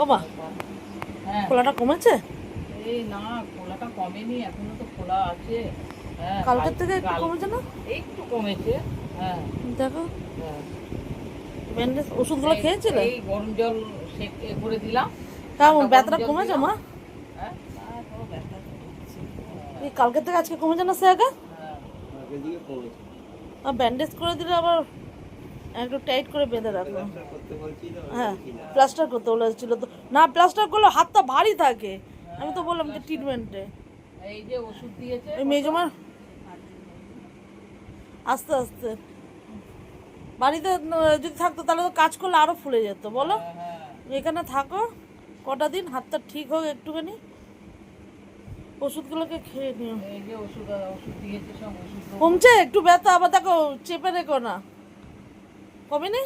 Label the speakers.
Speaker 1: ও
Speaker 2: হ্যাঁ।
Speaker 1: খোলাটা কমেছে?
Speaker 2: এই না খোলাটা কমেনি এখনও তো খোলা আছে। হ্যাঁ
Speaker 1: কালকের থেকে একটু কমেছে না?
Speaker 2: একটু কমেছে হ্যাঁ।
Speaker 1: দেখো।
Speaker 2: হ্যাঁ।
Speaker 1: ব্যান্ডেজ ওষুধগুলো খেয়েছিলে?
Speaker 2: এই গরম জল সেক করে দিলাম।
Speaker 1: কেমন ব্যথাটা কমেছে। মা?
Speaker 2: হ্যাঁ।
Speaker 1: এই কালকের থেকে আজকে কমেছে না সে আগে?
Speaker 2: হ্যাঁ।
Speaker 3: আগের দিকে কমেছে।
Speaker 1: আর ব্যান্ডেজ করে দিলে আবার একটু টাইট করে বেঁধে রাখো হ্যাঁ প্লাস্টার করতে বলেছিল তো না প্লাস্টার করলে হাতটা ভারী থাকে। আমি তো বললাম যে ট্রিটমেন্টে
Speaker 2: এই যে ওষুধ দিয়েছে
Speaker 1: ওই মেজমার আস্তে আস্তে। বাড়িতে যদি থাকতো তাহলে তো কাজ করলে আরও ফুলে যেত বলো?
Speaker 2: হ্যাঁ
Speaker 1: এখানে থাকো কটা দিন হাতটা ঠিক হোক একটুখানি। ওষুধগুলোকে খেয়ে নিও। কমছে? একটু ব্যথা আবার দেখো চেপে রেখো না। কমেনি